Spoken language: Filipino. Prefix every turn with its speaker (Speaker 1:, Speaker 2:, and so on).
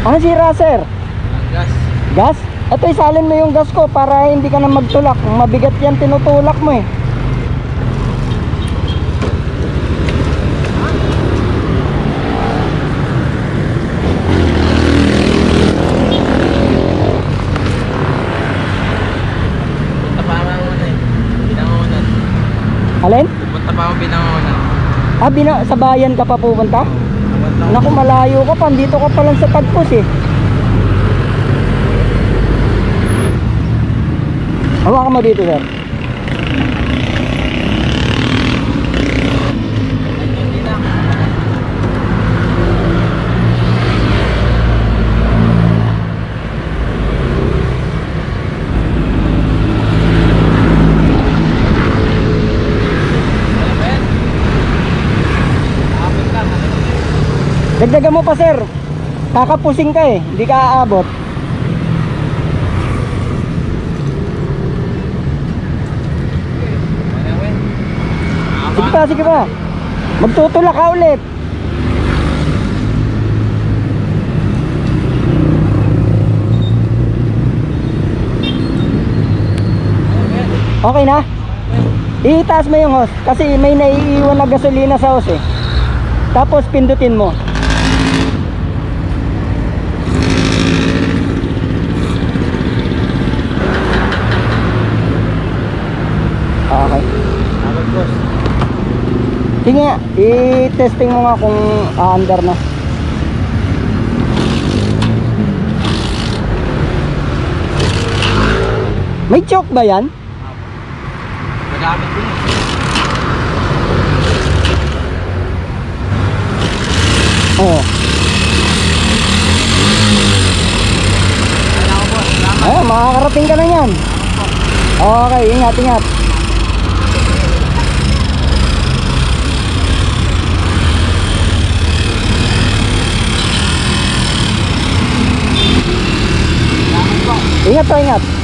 Speaker 1: Ano sira, sir?
Speaker 2: Ang gas.
Speaker 1: Gas? Ito, isalin mo yung gas ko para hindi ka na magtulak. Mabigat yan, tinutulak mo eh.
Speaker 2: Eh.
Speaker 1: Alin?
Speaker 2: Punta pa ako binangonan.
Speaker 1: Ah, bina- sa bayan ka pa pupunta?
Speaker 2: Lang.
Speaker 1: Naku, malayo ka pa. Dito ka pa lang sa tagpos eh. Hawakan mo dito, sir.
Speaker 2: Hindi na. Ano ba yan? Apat lang. ano?
Speaker 1: Dagdagan mo pa, sir. Kakapusing ka eh. Hindi ka aabot. Sige pa, sige pa. Magtutulak ka ulit. Okay na? Itaas mo yung hose kasi may naiiwan na gasolina sa hose eh. Tapos pindutin mo. Okay.
Speaker 2: Apat boss.
Speaker 1: Sige i-testing mo nga kung aandar na. May choke ba yan?
Speaker 2: Nagamit ko na.
Speaker 1: Oo. Ayun, makakarating ka na yan. Okay, ingat, ingat. Ingat po, ingat.